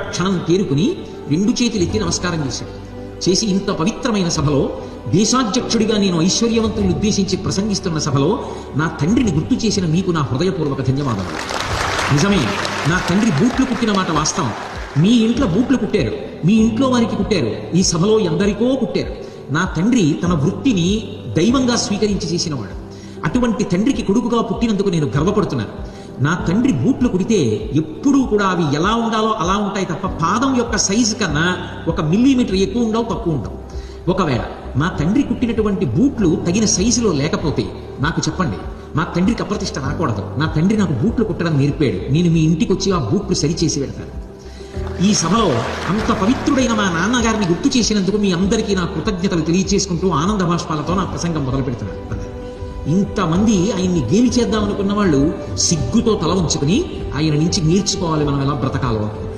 క్షణం తేరుకుని రెండు చేతులెత్తి నమస్కారం చేశాడు. చేసి ఇంత పవిత్రమైన సభలో దేశాధ్యక్షుడిగా నేను ఐశ్వర్యవంతుని ఉద్దేశించి ప్రసంగిస్తున్న సభలో నా తండ్రిని గుర్తు చేసిన మీకు నా హృదయపూర్వక ధన్యవాదాలు నిజమే నా తండ్రి బూట్లు కుట్టిన మాట వాస్తవం. మీ ఇంట్లో బూట్లు కుట్టారు మీ ఇంట్లో వారికి కుట్టారు ఈ సభలో ఎందరికో కుట్టారు. నా తండ్రి తన వృత్తిని దైవంగా స్వీకరించి చేసినవాడు అటువంటి తండ్రికి కొడుకుగా పుట్టినందుకు నేను గర్వపడుతున్నాను. నా తండ్రి బూట్లు కుడితే ఎప్పుడూ కూడా అవి ఎలా ఉండాలో అలా ఉంటాయి తప్ప పాదం యొక్క సైజు కన్నా ఒక మిల్లీమీటర్ ఎక్కువ ఉండవు తక్కువ ఉండవు. ఒకవేళ మా తండ్రి కుట్టినటువంటి బూట్లు తగిన సైజులో లేకపోతే నాకు చెప్పండి మా తండ్రికి అప్రతిష్ట రాకూడదు. నా తండ్రి నాకు బూట్లు కుట్టడం నేర్పాడు. నేను మీ ఇంటికి వచ్చి ఆ బూట్లు సరిచేసి వెళ్తాను ఈ సభలో అంత పవిత్రుడైన మా నాన్నగారిని గుర్తు చేసినందుకు మీ అందరికీ నా కృతజ్ఞతలు తెలియచేసుకుంటూ ఆనంద భాష్పాలతో నా ప్రసంగం మొదలు పెడుతున్నాను ఇంతమంది ఆయన్ని గేలి చేద్దాం అనుకున్న వాళ్ళు సిగ్గుతో తల ఉంచుకుని ఆయన నుంచి నేర్చుకోవాలి మనం ఎలా బ్రతకాలో.